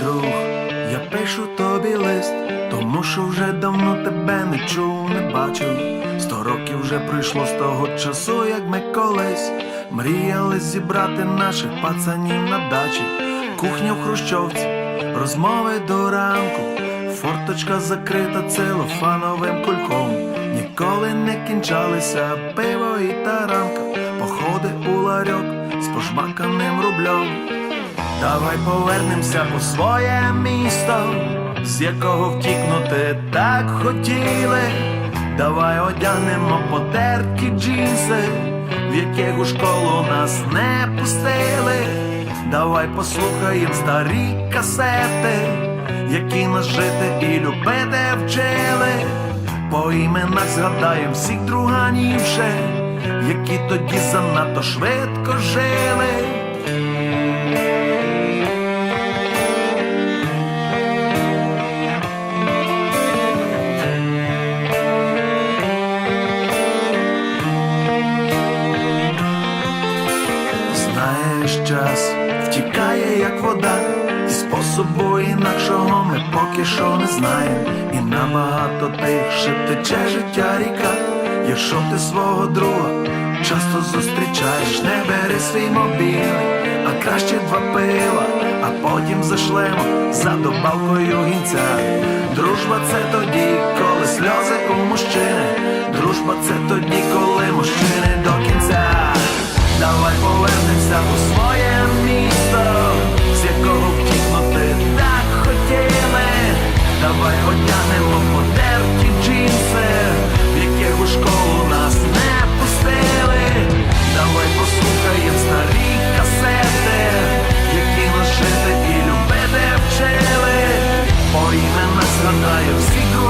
друг, я пишу тобі лист, тому що вже давно тебе не чув, не бачив. Сто років вже пройшло з того часу, як ми колись мріяли зібрати наших пацанів на дачі, кухня в Хрущовці, розмови до ранку, форточка закрита целофановим кульком. Ніколи не кінчалися пиво і таранка, походи у ларьок з пожмаканим рублем. Давай повернемося у своє місто, з якого втікнути так хотіли. Давай одягнемо потерті джинси, в яких у школу нас не пустили. Давай послухаєм старі касети, які нас жити і любити вчили. По іменах згадаєм всіх друганів ще, які тоді занадто швидко жили. Час втікає, як вода, і способу інакшого ми поки що не знаємо. І набагато тихше тече життя ріка. Якщо ти свого друга часто зустрічаєш, не бери свій мобільний, а краще два пива, а потім зашлемо за добавкою гінця. Дружба це тоді, коли сльози у мужчини. Дружба це тоді, повернемося у своє місто, з якого втікнути так хотіли. Давай одягнемо потерті джинси, в яких у школу нас не пустили. Давай послухаєм старі касети, які нас жити і любити вчили. По іменах згадаю всіх